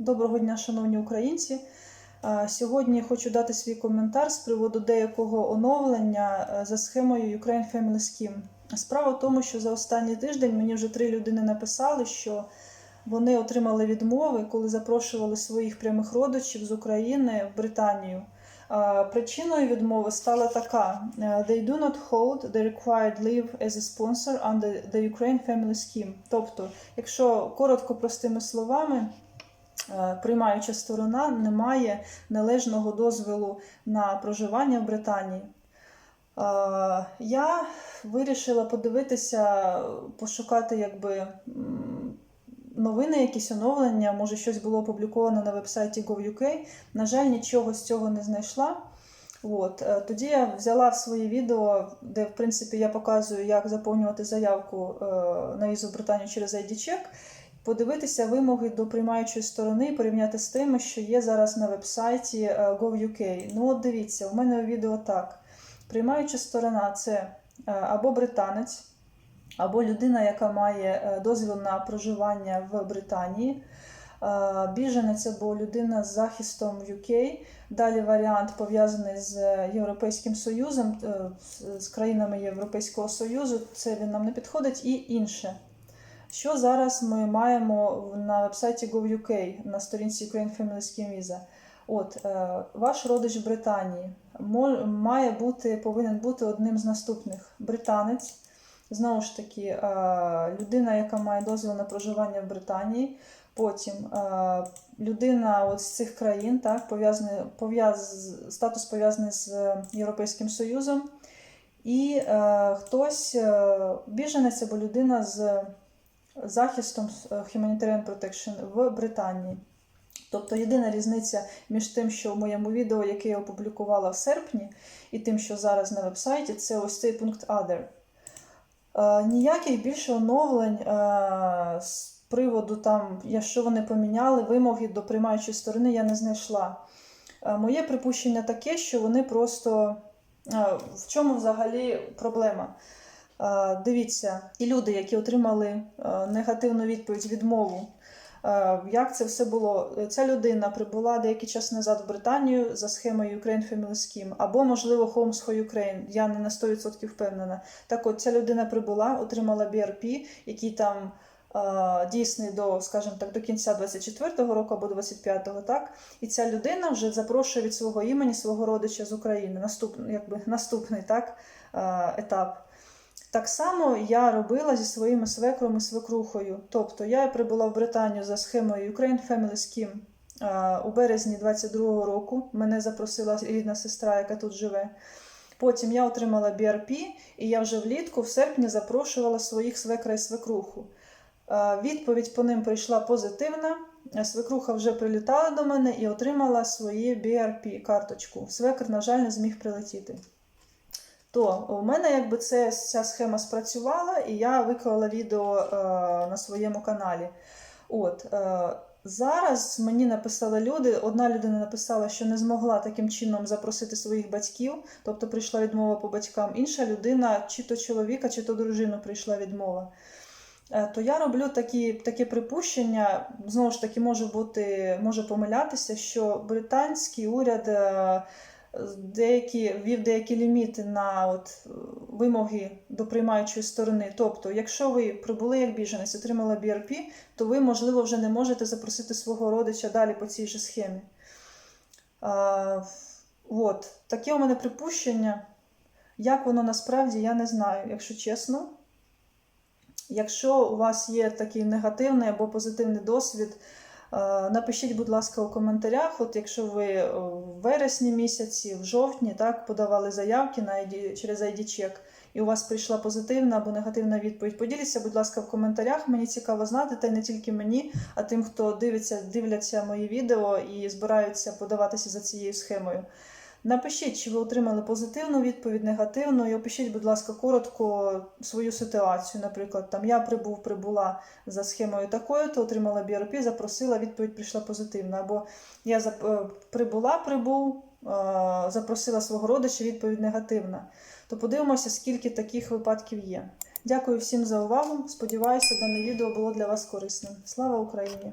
Доброго дня, шановні українці. Сьогодні хочу дати свій коментар з приводу деякого оновлення е, за схемою Ukraine Family Scheme. Справа в тому, що за останній тиждень мені вже три людини написали, що вони отримали відмови, коли запрошували своїх прямих родичів з України в Британію. Причиною відмови стала така: е, They do not hold the required leave as a sponsor under the Ukraine Family Scheme. Тобто, якщо коротко простими словами, приймаюча сторона не має належного дозволу на проживання в Британії. Е, Я вирішила подивитися, пошукати якби новини, якісь оновлення, може щось було опубліковано на вебсайті Gov.uk. На жаль, нічого з цього не знайшла. От. е, Тоді я взяла в своє відео, де в принципі я показую, як заповнювати заявку е, на візу в Британію через ID-чек, подивитися вимоги до приймаючої сторони і порівняти з тими, що є зараз на вебсайті е, Gov.uk. Ну, от дивіться, у мене відео так. Приймаюча сторона це е, або британець, або людина, яка має е, дозвіл на проживання в Британії, е, біженець або людина з захистом в UK. Далі варіант пов'язаний з Європейським Союзом, е, з країнами Європейського Союзу. Це він нам не підходить, і інше. Що зараз ми маємо на вебсайті Gov.uk на сторінці Ukraine Family Scheme Visa? От е, ваш родич в Британії має бути, повинен бути одним з наступних: британець, знову ж таки, е, людина, яка має дозвіл на проживання в Британії. Потім е, людина от з цих країн, так, пов'язаний, пов'яз, статус пов'язаний з Європейським Союзом, і е, хтось біженець або людина з захистом е, Humanitarian Protection в Британії. Тобто єдина різниця між тим, що в моєму відео, яке я опублікувала в серпні, і тим, що зараз на вебсайті, це ось цей пункт Other. Е, ніяких більше оновлень е, з приводу там, що вони поміняли, вимоги до приймаючої сторони я не знайшла. Е, моє припущення таке, що вони просто. е, в чому взагалі проблема? Е, Дивіться, і люди, які отримали е, негативну відповідь відмову. Е, Як це все було? Ця людина прибула деякий час назад в Британію за схемою Ukraine Family Scheme, або, можливо, Homes for Ukraine. Я не на 100% впевнена. Так от, ця людина прибула, отримала BRP, який там дійсний до, скажімо так, до кінця 24-го року або 25-го, так? І ця людина вже запрошує від свого імені свого родича з України. Наступний, якби, наступний так, етап. Так само я робила зі своїми свекром і свекрухою. Тобто я прибула в Британію за схемою Ukraine Family Scheme у березні 22-го року. Мене запросила рідна сестра, яка тут живе. Потім я отримала BRP, і я вже влітку, в серпні, запрошувала своїх свекра і свекруху. Відповідь по ним прийшла позитивна. Свекруха вже прилітала до мене і отримала своє BRP карточку. Свекр, на жаль, не зміг прилетіти. То у мене якби це, ця схема спрацювала, і я виклала відео е, на своєму каналі. От, е, зараз мені написали люди. Одна людина написала, що не змогла таким чином запросити своїх батьків, тобто прийшла відмова по батькам. Інша людина, чи то чоловіка, чи то дружину прийшла відмова. Е, То я роблю такі, таке припущення, знову ж таки, може бути, може помилятися, що британський уряд е, деякі, ввів деякі ліміти на от, вимоги до приймаючої сторони. Тобто, якщо ви прибули як біженець, отримали BRP, то ви, можливо, вже не можете запросити свого родича далі по цій же схемі. А, от, таке у мене припущення. Як воно насправді, я не знаю, якщо чесно. Якщо у вас є такий негативний або позитивний досвід, напишіть, будь ласка, у коментарях. От якщо ви е, в вересні місяці, в жовтні так, подавали заявки на ID, через ID-чек, і у вас прийшла позитивна або негативна відповідь, поділіться, будь ласка, в коментарях. Мені цікаво знати, та й не тільки мені, а тим, хто дивиться, дивляться мої відео і збираються подаватися за цією схемою. Напишіть, чи ви отримали позитивну відповідь, негативну, і опишіть, будь ласка, коротко свою ситуацію. Наприклад, там я прибув, прибула за схемою такою, то отримала BRP, запросила, відповідь прийшла позитивна. Або я е, прибула, прибув, е, запросила свого родича, відповідь негативна. То подивимося, скільки таких випадків є. Дякую всім за увагу. Сподіваюся, дане відео було для вас корисним. Слава Україні!